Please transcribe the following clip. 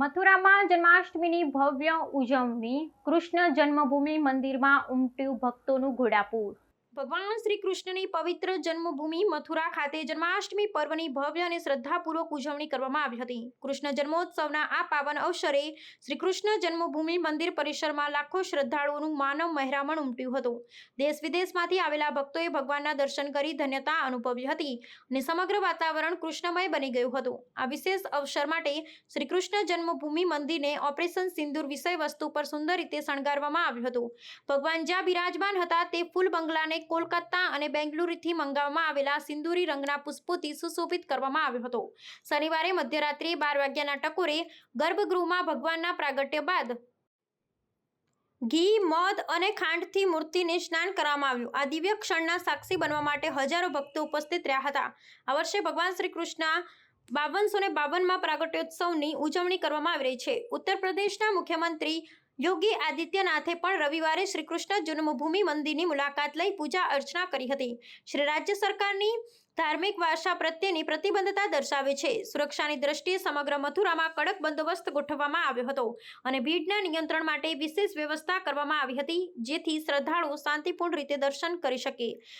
મથુરામાં જન્માષ્ટમીની ભવ્ય ઉજવણી કૃષ્ણ જન્મભૂમિ મંદિરમાં ઉમટ્યું ભક્તોનું ઘોડાપૂર. ભગવાન શ્રી કૃષ્ણની પવિત્ર જન્મભૂમિ મથુરા ખાતે જન્માષ્ટમી પર્વની ભવ્ય અને શ્રદ્ધાપૂર્વક ઉજવણી કરવામાં આવી હતી. કૃષ્ણ જન્મોત્સવના આ પાવન અવસરે શ્રી કૃષ્ણ જન્મભૂમિ મંદિર પરિસરમાં લાખો શ્રદ્ધાળુઓનું માનવ મહેરામણ ઉમટ્યું હતું. દેશ વિદેશમાંથી આવેલા ભક્તોએ ભગવાનના દર્શન કરી ધન્યતા અનુભવી હતી અને સમગ્ર વાતાવરણ કૃષ્ણમય બની ગયું હતું. આ વિશેષ અવસર માટે શ્રી કૃષ્ણ જન્મભૂમિ મંદિરને ઓપરેશન સિંદૂર વિષય વસ્તુ પર સુંદર રીતે શણગારવામાં આવ્યું હતું. ભગવાન જ્યાં બિરાજમાન હતા તે ફૂલ બંગલાને કોલકાતા અને બેંગલુરુથી મંગાવવામાં આવેલા સિંદુરી રંગના પુષ્પોથી સુશોભિત કરવામાં આવ્યો હતો. શનિવારે મધ્યરાત્રિએ બાર વાગ્યાના ટકોરે ગર્ભગૃહમાં ભગવાનના પ્રાગટ્ય બાદ ઘી, મધ અને ખાંડથી મૂર્તિને સ્નાન કરવામાં આવ્યું. આ દિવ્ય ક્ષણના સાક્ષી બનવા માટે હજારો ભક્તો ઉપસ્થિત રહ્યા હતા. આ વર્ષે ભગવાન શ્રી કૃષ્ણ બાવનસો ને બાવનમાં પ્રાગટ્યોત્સવની ઉજવણી કરવામાં આવી રહી છે. ઉત્તર પ્રદેશના મુખ્યમંત્રી યોગી આદિત્યનાથે પણ રવિવારે શ્રી કૃષ્ણ જન્મભૂમિ મંદિરની મુલાકાત લઈ પૂજા અર્ચના કરી હતી. શ્રી રાજ્ય સરકારની ધાર્મિક વારસા પ્રત્યેની પ્રતિબદ્ધતા દર્શાવે છે. સુરક્ષાની દ્રષ્ટિએ સમગ્ર મથુરામાં કડક બંદોબસ્ત ગોઠવવામાં આવ્યો હતો અને ભીડના નિયંત્રણ માટે વિશેષ વ્યવસ્થા કરવામાં આવી હતી જેથી શ્રદ્ધાળુઓ શાંતિપૂર્ણ રીતે દર્શન કરી શકે.